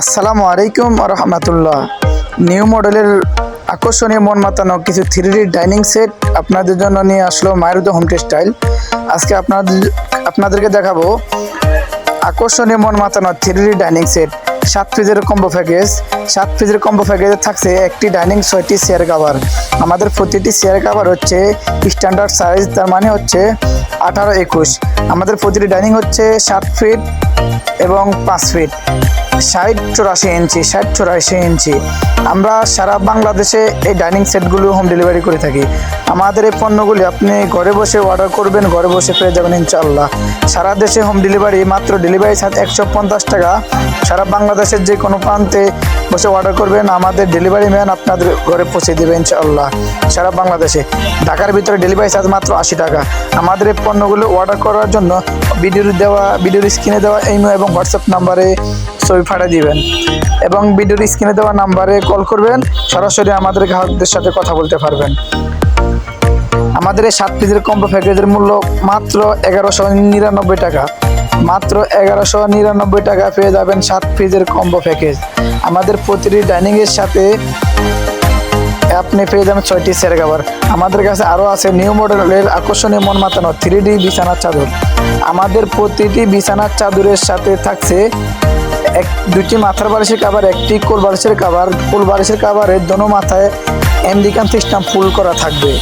আসসালামু আলাইকুম রহমতুল্লাহ। নিউ মডেলের আকর্ষণীয় মন মাতানো কিছু থ্রি ডাইনিং সেট আপনাদের জন্য নিয়ে আসলো মায়েরুদ হোম স্টাইল আজকে আপনাদের, আপনাদেরকে দেখাবো আকর্ষণীয় মন মাতানো থ্রি ডাইনিং সেট সাত পিসের কম্বো প্যাকেজ সাত পিসের কম্বো প্যাকেজে থাকছে একটি ডাইনিং ছয়টি চেয়ার কাভার আমাদের প্রতিটি চেয়ার কাভার হচ্ছে স্ট্যান্ডার্ড সাইজ তার মানে হচ্ছে আঠারো একুশ। আমাদের প্রতিটি ডাইনিং হচ্ছে সাত ফিট এবং পাঁচ ফিট ষাট চৌরাশি ইঞ্চি, ষাট চৌরাশি ইঞ্চি। আমরা সারা বাংলাদেশে এই ডাইনিং সেটগুলো হোম ডেলিভারি করে থাকি। আমাদের এই পণ্যগুলি আপনি ঘরে বসে অর্ডার করবেন, ঘরে বসে পেয়ে যাবেন ইনশাল্লাহ সারা দেশে হোম ডেলিভারি মাত্র ডেলিভারি চার্জ একশো পঞ্চাশ টাকা। সারা বাংলাদেশের যে কোনো প্রান্তে বসে অর্ডার করবেন, আমাদের ডেলিভারি ম্যান আপনাদের ঘরে পৌঁছে দেবে ইনশাল্লাহ সারা বাংলাদেশে। ঢাকার ভিতরে ডেলিভারি চার্জ মাত্র আশি টাকা। আমাদের এই পণ্যগুলো অর্ডার করার জন্য ভিডিওর দেওয়া, ভিডিওর স্ক্রিনে দেওয়া ইমো এবং হোয়াটসঅ্যাপ নাম্বারে ছবি পাঠিয়ে দিবেন। এবং ভিডিওর স্ক্রিনে দেওয়া নাম্বারে কল করবেন, সরাসরি আমাদের গ্রাহকদের সাথে কথা বলতে পারবেন। আমাদের এই সাত পিসের কম্বো প্যাকেজের মূল্য মাত্র এগারোশো নিরানব্বই টাকা। মাত্র এগারোশো নিরানব্বই টাকা পেয়ে যাবেন সাত পিসের কম্বো প্যাকেজ আমাদের প্রতিটি ডাইনিংয়ের সাথে আপনি পেয়ে যাবেন ছয়টি সেরে কাভার আমাদের কাছে আরও আছে নিউ মডেলের আকর্ষণীয় মন মাতানো থ্রি ডি বিছানার চাদর। আমাদের প্রতিটি বিছানার চাদরের সাথে থাকছে এক দুটি মাথার বালিশের কাভার একটি কোল বালিশের কাভার কোল বালিশের কাভারের দোনো মাথায় আমেরিকান সিস্টেম ফুল করা থাকবে।